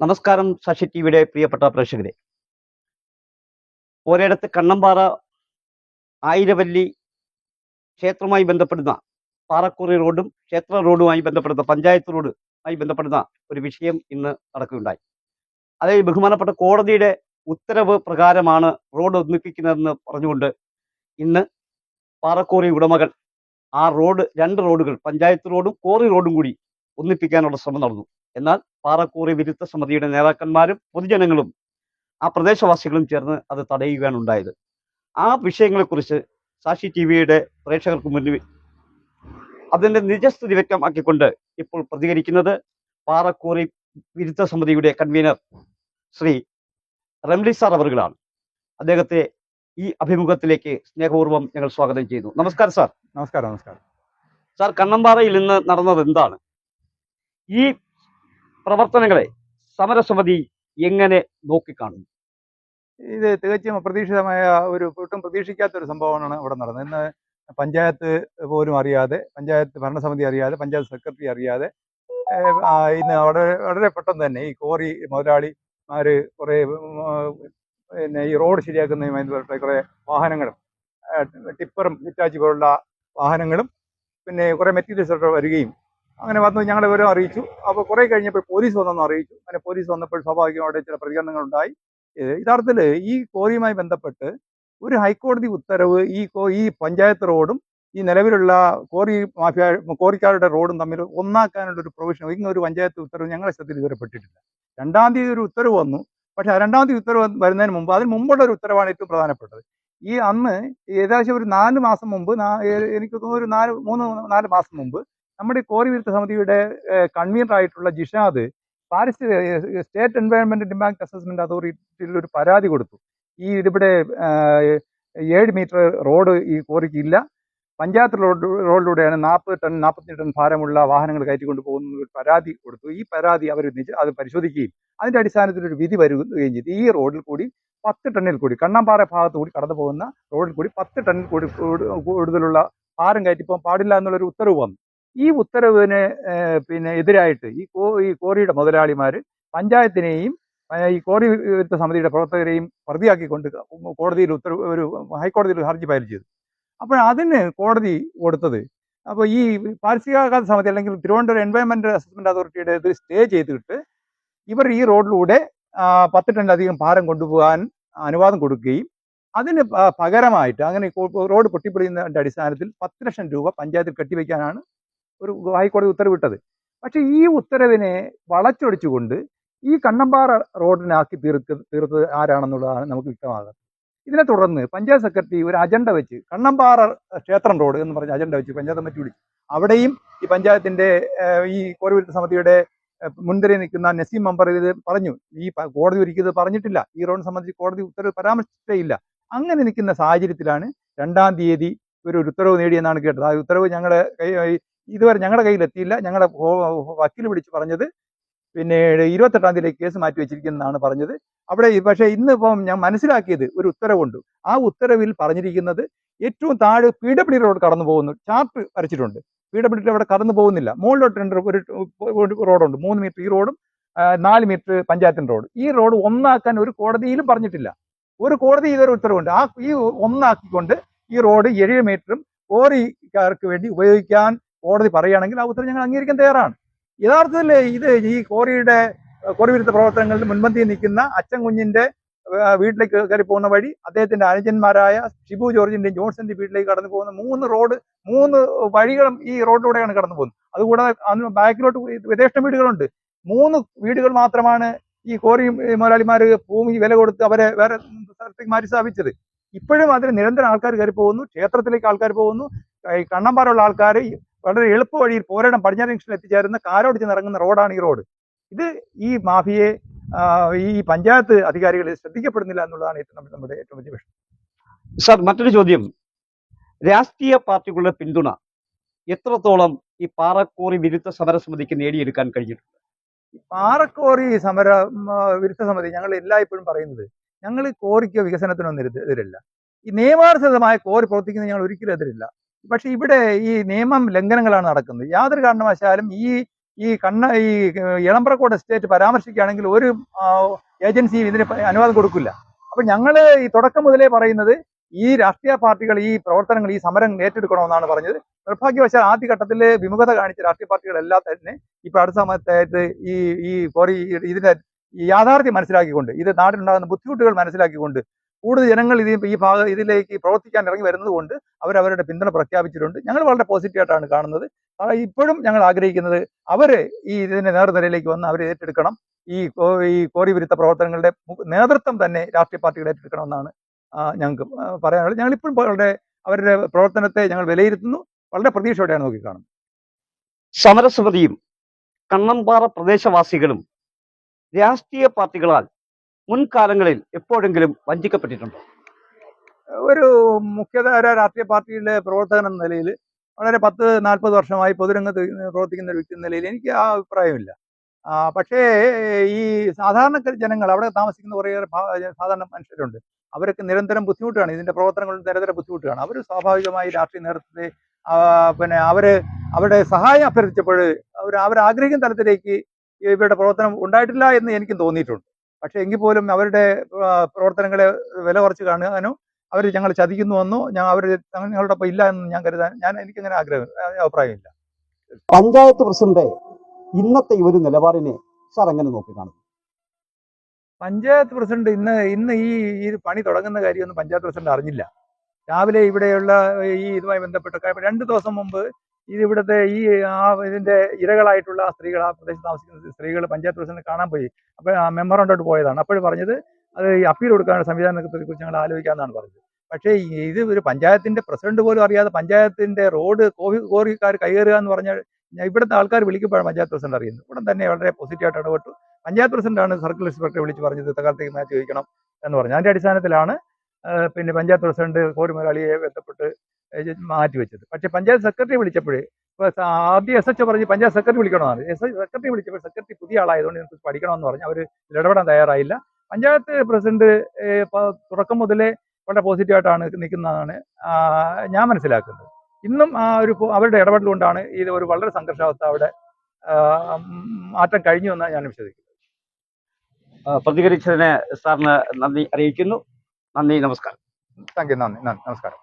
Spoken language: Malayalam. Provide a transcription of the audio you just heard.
നമസ്കാരം ശശി ടിവിയുടെ പ്രിയപ്പെട്ട പ്രേക്ഷകരെ. ഒരിടത്ത് കണ്ണമ്പാറ ആയിരവല്ലി ക്ഷേത്രമായി ബന്ധപ്പെടുന്ന പാറക്കുറി റോഡും ക്ഷേത്ര റോഡുമായി ബന്ധപ്പെടുന്ന പഞ്ചായത്ത് റോഡുമായി ബന്ധപ്പെടുന്ന ഒരു വിഷയം ഇന്ന് നടക്കുകയുണ്ടായി. അതായത് ബഹുമാനപ്പെട്ട കോടതിയുടെ ഉത്തരവ് പ്രകാരമാണ് റോഡ് ഒന്നിപ്പിക്കുന്നതെന്ന് പറഞ്ഞുകൊണ്ട് ഇന്ന് പാറക്കോറി ഉടമകൾ ആ റോഡ് രണ്ട് റോഡുകൾ പഞ്ചായത്ത് റോഡും കോറി റോഡും കൂടി ഒന്നിപ്പിക്കാനുള്ള ശ്രമം നടന്നു. എന്നാൽ പാറക്കൂറി വിരുദ്ധ സമിതിയുടെ നേതാക്കന്മാരും പൊതുജനങ്ങളും ആ പ്രദേശവാസികളും ചേർന്ന് അത് തടയുകയാണ് ഉണ്ടായത് ആ വിഷയങ്ങളെക്കുറിച്ച് സാക്ഷി ടി വിയുടെ പ്രേക്ഷകർക്ക് മുന്നിൽ അതിന്റെ നിജസ്ഥിതി വ്യക്തമാക്കിക്കൊണ്ട് ഇപ്പോൾ പ്രതികരിക്കുന്നത് പാറക്കൂറി വിരുദ്ധ സമിതിയുടെ കൺവീനർ ശ്രീ റംലി സാർ അവറുകളാണ് അദ്ദേഹത്തെ ഈ അഭിമുഖത്തിലേക്ക് സ്നേഹപൂർവം ഞങ്ങൾ സ്വാഗതം ചെയ്യുന്നു. നമസ്കാരം സാർ. നമസ്കാരം നമസ്കാരം. സാർ കണ്ണമ്പാറയിൽ ഇന്ന് നടന്നത് എന്താണ്? ഈ പ്രവർത്തനങ്ങളെ സമരസമിതി എങ്ങനെ നോക്കിക്കാണുന്നു? ഇത് തികച്ചും അപ്രതീക്ഷിതമായ ഒരു ഒട്ടും പ്രതീക്ഷിക്കാത്ത ഒരു സംഭവമാണ് ഇവിടെ നടന്നത്. ഇന്ന് പഞ്ചായത്ത് പോലും അറിയാതെ പഞ്ചായത്ത് ഭരണസമിതി അറിയാതെ പഞ്ചായത്ത് സെക്രട്ടറി അറിയാതെ ഇന്ന് വളരെ വളരെ പെട്ടെന്ന് തന്നെ ഈ കോറി മുതലാളിമാർ കുറേ പിന്നെ ഈ റോഡ് ശരിയാക്കുന്നതുമായി ബന്ധപ്പെട്ട കുറേ വാഹനങ്ങളും ടിപ്പറും ഹിറ്റാച്ചി പോലുള്ള വാഹനങ്ങളും പിന്നെ കുറേ മെറ്റീരിയൽസ് ഒക്കെ വരികയും അങ്ങനെ വന്ന് ഞങ്ങളെ വിവരം അറിയിച്ചു. അപ്പോൾ കുറെ കഴിഞ്ഞപ്പോൾ പോലീസ് വന്നെന്ന് അറിയിച്ചു. അങ്ങനെ പോലീസ് വന്നപ്പോൾ സ്വാഭാവികമായിട്ട് ചില ഏഹ് യഥാർത്ഥത്തിൽ ഈ കോറിയുമായി ബന്ധപ്പെട്ട് ഒരു ഹൈക്കോടതി ഉത്തരവ് ഈ ഈ പഞ്ചായത്ത് റോഡും ഈ നിലവിലുള്ള കോറി മാഫിയ കോറിക്കാരുടെ റോഡും തമ്മിൽ ഒന്നാക്കാനുള്ള ഒരു പ്രൊവിഷൻ ഇങ്ങനെ ഒരു പഞ്ചായത്ത് ഉത്തരവ് ഞങ്ങളുടെ ശ്രദ്ധയിൽ ഇതുവരെ പെട്ടിട്ടില്ല. രണ്ടാം തീയതി ഒരു ഉത്തരവ് വന്നു. പക്ഷെ രണ്ടാം തീയതി ഉത്തരവ് വരുന്നതിന് മുമ്പ് അതിന് മുമ്പുള്ള ഒരു ഉത്തരവാണ് ഏറ്റവും പ്രധാനപ്പെട്ടത്. ഈ അന്ന് ഏകദേശം ഒരു നാല് മാസം മുമ്പ് എനിക്ക് തോന്നുന്നു ഒരു നാല് മൂന്ന് നാല് മാസം മുമ്പ് നമ്മുടെ കോറി വിരുദ്ധ സമിതിയുടെ കൺവീനർ ആയിട്ടുള്ള ജിഷാദ് പാരിസ്ഥിതിക സ്റ്റേറ്റ് എൻവയോൺമെന്റ് ഇമ്പാക്ട് അസസ്മെന്റ് അതോറിറ്റിയിൽ ഒരു പരാതി കൊടുത്തു. ഈ ഇതിവിടെ ഏഴ് മീറ്റർ റോഡ് ഈ കോറിക്ക് ഇല്ല. പഞ്ചായത്ത് റോഡ് റോഡിലൂടെയാണ് നാൽപ്പത് ടൺ നാൽപ്പത്തി ടൺ ഭാരമുള്ള വാഹനങ്ങൾ കയറ്റിക്കൊണ്ട് പോകുന്ന ഒരു പരാതി കൊടുത്തു. ഈ പരാതി അവർ അത് പരിശോധിക്കുകയും അതിന്റെ അടിസ്ഥാനത്തിൽ ഒരു വിധി വരുകയും ചെയ്തു. ഈ റോഡിൽ കൂടി പത്ത് ടണ്ണിൽ കൂടി കണ്ണാമ്പാറ ഭാഗത്ത് കൂടി കടന്നു പോകുന്ന റോഡിൽ കൂടി പത്ത് ടണ്ണിൽ കൂടി കൂടു- കൂടുതലുള്ള ഭാരം കയറ്റി പോകാൻ പാടില്ല എന്നുള്ളൊരു ഉത്തരവ് വന്നു. ഈ ഉത്തരവിന് പിന്നെ എതിരായിട്ട് ഈ കോ ഈ കോറിയുടെ മുതലാളിമാർ പഞ്ചായത്തിനെയും ഈ കോറി വിരുദ്ധ സമിതിയുടെ പ്രവർത്തകരെയും പ്രതിയാക്കിക്കൊണ്ട് കോടതിയിൽ ഉത്തരവ് ഒരു ഹൈക്കോടതിയിൽ ഹർജി ഫയൽ ചെയ്തു. അപ്പോൾ അതിന് കോടതി കൊടുത്തത് അപ്പോൾ ഈ പാരിസ്ഥിതികാഘാത സമിതി അല്ലെങ്കിൽ തിരുവനന്തപുരം എൻവയോൺമെന്റ് അസസ്മെന്റ് അതോറിറ്റിയുടെ ഇത് സ്റ്റേ ചെയ്തിട്ട് ഇവർ ഈ റോഡിലൂടെ പത്ത് ടണ്ണിലധികം ഭാരം കൊണ്ടുപോകാൻ അനുവാദം കൊടുക്കുകയും അതിന് പകരമായിട്ട് അങ്ങനെ റോഡ് പൊട്ടിപ്പൊളിയുന്നതിന്റെ അടിസ്ഥാനത്തിൽ പത്ത് ലക്ഷം രൂപ പഞ്ചായത്തിൽ കെട്ടിവെക്കാനാണ് ഒരു ഹൈക്കോടതി ഉത്തരവിട്ടത്. പക്ഷെ ഈ ഉത്തരവിനെ വളച്ചൊടിച്ചുകൊണ്ട് ഈ കണ്ണമ്പാറ റോഡിനാക്കി തീർത്ത് തീർത്തത് ആരാണെന്നുള്ളതാണ് നമുക്ക് വ്യക്തമാകുന്നത്. ഇതിനെ തുടർന്ന് പഞ്ചായത്ത് സെക്രട്ടറി ഒരു അജണ്ട വെച്ച് കണ്ണമ്പാറ ക്ഷേത്രം റോഡ് എന്ന് പറഞ്ഞ അജണ്ട വെച്ച് പഞ്ചായത്ത് കമ്മിറ്റി വിളിച്ചു അവിടെയും ഈ പഞ്ചായത്തിന്റെ ഈ കോരവിരുദ്ധ സമിതിയുടെ മുൻതിരി നിൽക്കുന്ന നസീം മെമ്പർ ഇത് പറഞ്ഞു. ഈ കോടതി ഒരിക്കലും പറഞ്ഞിട്ടില്ല. ഈ റോഡിനെ സംബന്ധിച്ച് കോടതി ഉത്തരവ് പരാമർശിച്ചേ ഇല്ല അങ്ങനെ നിൽക്കുന്ന സാഹചര്യത്തിലാണ് രണ്ടാം തീയതി ഒരു ഉത്തരവ് നേടിയെന്നാണ് കേട്ടത്. ആ ഉത്തരവ് ഞങ്ങളുടെ ഇതുവരെ ഞങ്ങളുടെ കയ്യിൽ എത്തിയില്ല ഞങ്ങളുടെ വക്കീൽ വിളിച്ച് പറഞ്ഞത് പിന്നെ ഇരുപത്തെട്ടാം തീയതിയിലേക്ക് കേസ് മാറ്റി വെച്ചിരിക്കുന്നതാണ് പറഞ്ഞത്. അവിടെ പക്ഷേ ഇന്ന് ഇപ്പം ഞാൻ മനസ്സിലാക്കിയത് ഒരു ഉത്തരവുണ്ട്. ആ ഉത്തരവിൽ പറഞ്ഞിരിക്കുന്നത് ഏറ്റവും താഴെ പി ഡബ്ല്യു റോഡ് കടന്നു പോകുന്നു. ചാർട്ട് വരച്ചിട്ടുണ്ട്. പി ഡബ്ല്യു അവിടെ കടന്നു പോകുന്നില്ല. മുകളിലോട്ട് രണ്ട് ഒരു റോഡുണ്ട്. മൂന്ന് മീറ്റർ ഈ റോഡും നാല് മീറ്റർ പഞ്ചായത്തിന്റെ റോഡ്. ഈ റോഡ് ഒന്നാക്കാൻ ഒരു കോടതിയിലും പറഞ്ഞിട്ടില്ല. ഒരു കോടതി ഇതൊരു ഉത്തരവുണ്ട്. ആ ഈ ഒന്നാക്കിക്കൊണ്ട് ഈ റോഡ് ഏഴ് മീറ്ററും കോറിക്കാർക്ക് വേണ്ടി ഉപയോഗിക്കാൻ കോടതി പറയുകയാണെങ്കിൽ ആ ഉത്തരവ് ഞങ്ങൾ അംഗീകരിക്കാൻ തയ്യാറാണ്. യഥാർത്ഥത്തിൽ ഇത് ഈ കോറിയുടെ കോറി വിരുദ്ധ പ്രവർത്തനങ്ങളിൽ മുൻപന്തിയിൽ നിൽക്കുന്ന അച്ഛൻ കുഞ്ഞിന്റെ വീട്ടിലേക്ക് കയറി പോകുന്ന വഴി അദ്ദേഹത്തിന്റെ അനുജന്മാരായ ഷിബു ജോർജിന്റെയും ജോൺസന്റെ വീട്ടിലേക്ക് കടന്നു പോകുന്ന മൂന്ന് റോഡ് മൂന്ന് വഴികളും ഈ റോഡിലൂടെയാണ് കടന്നു പോകുന്നത്. അതുകൂടാതെ അതിന് ബാക്കിലോട്ട് യഥേഷ്ടം വീടുകളുണ്ട്. മൂന്ന് വീടുകൾ മാത്രമാണ് ഈ കോറി മുതലാളിമാർ ഭൂമി വില കൊടുത്ത് അവരെ വേറെ സ്ഥലത്തേക്ക് മാറ്റി സ്ഥാപിച്ചത്. ഇപ്പോഴും അതിന് നിരന്തരം ആൾക്കാർ കയറി പോകുന്നു ക്ഷേത്രത്തിലേക്ക് ആൾക്കാർ പോകുന്നു കണ്ണമ്പാറുള്ള ആൾക്കാർ വളരെ എളുപ്പ വഴിയിൽ പോരാടം പടിഞ്ഞാറ് ജംഗ്ഷനിൽ എത്തിച്ചേരുന്ന കാരോട് ചെന്ന് ഇറങ്ങുന്ന റോഡാണ് ഈ റോഡ്. ഇത് ഈ മാഫിയെ ഈ പഞ്ചായത്ത് അധികാരികൾ ശ്രദ്ധിക്കപ്പെടുന്നില്ല എന്നുള്ളതാണ് ഏറ്റവും നമ്മുടെ- ഏറ്റവും വലിയ വിഷയം സാർ മറ്റൊരു ചോദ്യം. രാഷ്ട്രീയ പാർട്ടികളുടെ പിന്തുണ എത്രത്തോളം ഈ പാറക്കോറി വിരുദ്ധ സമരസമിതിക്ക് നേടിയെടുക്കാൻ കഴിഞ്ഞിട്ടുണ്ട്? പാറക്കോറി സമര വിരുദ്ധ സമിതി ഞങ്ങൾ എല്ലായ്പ്പോഴും പറയുന്നത് ഞങ്ങൾ കോറിക്കോ വികസനത്തിനൊന്നും എതിര് എതിരല്ല. ഈ നിയമാനുസൃതമായ കോറി പ്രവർത്തിക്കുന്നത് ഞങ്ങൾ ഒരിക്കലും എതിരില്ല. പക്ഷെ ഇവിടെ ഈ നിയമം ലംഘനങ്ങളാണ് നടക്കുന്നത്. യാതൊരു കാരണവശാലും ഈ ഈ കണ്ണ ഈ സ്റ്റേറ്റ് എസ്റ്റേറ്റ് പരാമർശിക്കുകയാണെങ്കിൽ ഒരു ഏജൻസിയും ഇതിന് അനുവാദം കൊടുക്കില്ല. അപ്പൊ ഞങ്ങൾ ഈ തുടക്കം മുതലേ പറയുന്നത് ഈ രാഷ്ട്രീയ പാർട്ടികൾ ഈ പ്രവർത്തനങ്ങൾ ഈ സമരം ഏറ്റെടുക്കണമെന്നാണ് പറഞ്ഞത്. നിർഭാഗ്യവശാൽ ആദ്യഘട്ടത്തിൽ വിമുഖത കാണിച്ച രാഷ്ട്രീയ പാർട്ടികളെല്ലാം തന്നെ ഇപ്പൊ അടുത്ത സമയത്തായിട്ട് ഈ ഈ കോറി ഇതിന്റെ ഈ യാഥാർത്ഥ്യം മനസ്സിലാക്കിക്കൊണ്ട് ഇത് നാടിനുണ്ടാകുന്ന ബുദ്ധിമുട്ടുകൾ മനസ്സിലാക്കിക്കൊണ്ട് കൂടുതൽ ജനങ്ങൾ ഇത് ഈ ഭാഗ ഇതിലേക്ക് പ്രവർത്തിക്കാൻ ഇറങ്ങി വരുന്നത് കൊണ്ട് അവരവരുടെ പിന്തുണ പ്രഖ്യാപിച്ചിട്ടുണ്ട്. ഞങ്ങൾ വളരെ പോസിറ്റീവായിട്ടാണ് കാണുന്നത്. ഇപ്പോഴും ഞങ്ങൾ ആഗ്രഹിക്കുന്നത് അവർ ഈ ഇതിന്റെ നേർനിരയിലേക്ക് വന്ന് അവർ ഏറ്റെടുക്കണം. ഈ ഈ കോറി വിരുദ്ധ പ്രവർത്തനങ്ങളുടെ നേതൃത്വം തന്നെ രാഷ്ട്രീയ പാർട്ടികൾ ഏറ്റെടുക്കണമെന്നാണ് ഞങ്ങൾക്ക് പറയാനുള്ളത്. ഞങ്ങൾ ഇപ്പോഴും വളരെ അവരുടെ പ്രവർത്തനത്തെ ഞങ്ങൾ വിലയിരുത്തുന്നു. വളരെ പ്രതീക്ഷയോടെയാണ് നോക്കിക്കാണുന്നത് സമരസമിതിയും കണ്ണമ്പാറ പ്രദേശവാസികളും രാഷ്ട്രീയ പാർട്ടികളാൽ മുൻകാലങ്ങളിൽ എപ്പോഴെങ്കിലും വഞ്ചിക്കപ്പെട്ടിട്ടുണ്ടോ? ഒരു മുഖ്യധാര രാഷ്ട്രീയ പാർട്ടിയിലെ പ്രവർത്തകൻ എന്ന നിലയിൽ വളരെ പത്ത് നാൽപ്പത് വർഷമായി പൊതുരംഗത്ത് പ്രവർത്തിക്കുന്ന ഒരു വ്യക്തി നിലയിൽ എനിക്ക് ആ അഭിപ്രായമില്ല. പക്ഷേ ഈ സാധാരണ ജനങ്ങൾ അവിടെ താമസിക്കുന്ന കുറേയേറെ സാധാരണ മനുഷ്യരുണ്ട്. അവർക്ക് നിരന്തരം ബുദ്ധിമുട്ടാണ്. ഇതിന്റെ പ്രവർത്തനങ്ങൾ നിരന്തരം ബുദ്ധിമുട്ടാണ്. അവർ സ്വാഭാവികമായി രാഷ്ട്രീയ നേതൃത്വത്തെ പിന്നെ അവർ അവരുടെ സഹായം അഭ്യർത്ഥിച്ചപ്പോൾ അവർ അവരാഗ്രഹിക്കുന്ന തലത്തിലേക്ക് ഇവരുടെ പ്രവർത്തനം ഉണ്ടായിട്ടില്ല എന്ന് എനിക്കും തോന്നിയിട്ടുണ്ട്. പക്ഷേ എങ്കിൽ പോലും അവരുടെ പ്രവർത്തനങ്ങളെ വില കുറച്ച് കാണാനോ അവർ ഞങ്ങൾ ചതിക്കുന്നുവെന്നോ ഞാൻ അവർ ഞങ്ങളുടെ ഒപ്പം ഇല്ല എന്ന് ഞാൻ കരുതാൻ ഞാൻ എനിക്കങ്ങനെ ആഗ്രഹം അഭിപ്രായമില്ല. പഞ്ചായത്ത് പ്രസിഡന്റ് ഇന്നത്തെ ഒരു നിലപാടിനെ സാർ എങ്ങനെ കാണുന്നു പഞ്ചായത്ത് പ്രസിഡന്റ് ഇന്ന് ഇന്ന് ഈ ഈ പണി തുടങ്ങുന്ന കാര്യമൊന്നും പഞ്ചായത്ത് പ്രസിഡന്റ് അറിഞ്ഞില്ല. രാവിലെ ഇവിടെയുള്ള ഈ ഇതുമായി ബന്ധപ്പെട്ട രണ്ട് ദിവസം മുമ്പ് ഇത് ഇവിടുത്തെ ഈ ആ ഇതിന്റെ ഇരകളായിട്ടുള്ള സ്ത്രീകൾ ആ പ്രദേശത്ത് താമസിക്കുന്ന സ്ത്രീകൾ പഞ്ചായത്ത് പ്രസിഡന്റ് കാണാൻ പോയി. അപ്പോൾ മെമ്മറണ്ടോട്ട് പോയതാണ്. അപ്പോൾ പറഞ്ഞത് അത് അപ്പീൽ കൊടുക്കാനുള്ള സംവിധാനത്തെ കുറിച്ച് ഞങ്ങൾ ആലോചിക്കാമെന്നാണ് പറഞ്ഞത്. പക്ഷേ ഇത് ഒരു പഞ്ചായത്തിന്റെ പ്രസിഡന്റ് പോലും അറിയാതെ പഞ്ചായത്തിന്റെ റോഡ് കോവി കോറിക്കാർ കൈകയറുക എന്ന് പറഞ്ഞാൽ ഇവിടുത്തെ ആൾക്കാർ വിളിക്കുമ്പോഴാണ് പഞ്ചായത്ത് പ്രസിഡന്റ് അറിയുന്നത്. ഉടൻ തന്നെ വളരെ പോസിറ്റീവായിട്ട് ഇടപെട്ടു. പഞ്ചായത്ത് പ്രസിഡന്റാണ് സർക്കിൾ ഇൻസ്പെക്ടറെ വിളിച്ച് പറഞ്ഞത് തകാലത്തേക്ക് മാറ്റി ചോദിക്കണം എന്ന് പറഞ്ഞു. അതിന്റെ അടിസ്ഥാനത്തിലാണ് പിന്നെ പഞ്ചായത്ത് പ്രസിഡന്റ് കോരി മുതലാളിയെ ബന്ധപ്പെട്ട് ഏ, മാറ്റി വെച്ചത്. പക്ഷേ പഞ്ചായത്ത് സെക്രട്ടറി വിളിച്ചപ്പോഴേ ഇപ്പൊ ആദ്യം എസ് എച്ച് പറഞ്ഞ് പഞ്ചായത്ത് സെക്രട്ടറി വിളിക്കണമെന്നാണ് എസ് എച്ച് സെക്രട്ടറി വിളിച്ചപ്പോൾ സെക്രട്ടറി പുതിയ ആളായതുകൊണ്ട് നിങ്ങൾക്ക് പഠിക്കണമെന്ന് പറഞ്ഞു. അവർ ഇടപെടാൻ തയ്യാറായില്ല. പഞ്ചായത്ത് പ്രസിഡന്റ് തുടക്കം മുതലേ വളരെ പോസിറ്റീവായിട്ടാണ് നിൽക്കുന്നതാണ് ഞാൻ മനസ്സിലാക്കുന്നത്. ഇന്നും ആ ഒരു അവരുടെ ഇടപെടൽ കൊണ്ടാണ് ഇത് ഒരു വളരെ സംഘർഷാവസ്ഥ അവിടെ മാറ്റം കഴിഞ്ഞു എന്ന് ഞാൻ വിശ്വസിക്കുന്നു പ്രതികരിച്ചതിന് സാറിന് നന്ദി അറിയിക്കുന്നു. നന്ദി നമസ്കാരം. Thank you. നന്ദി നന്ദി നമസ്കാരം.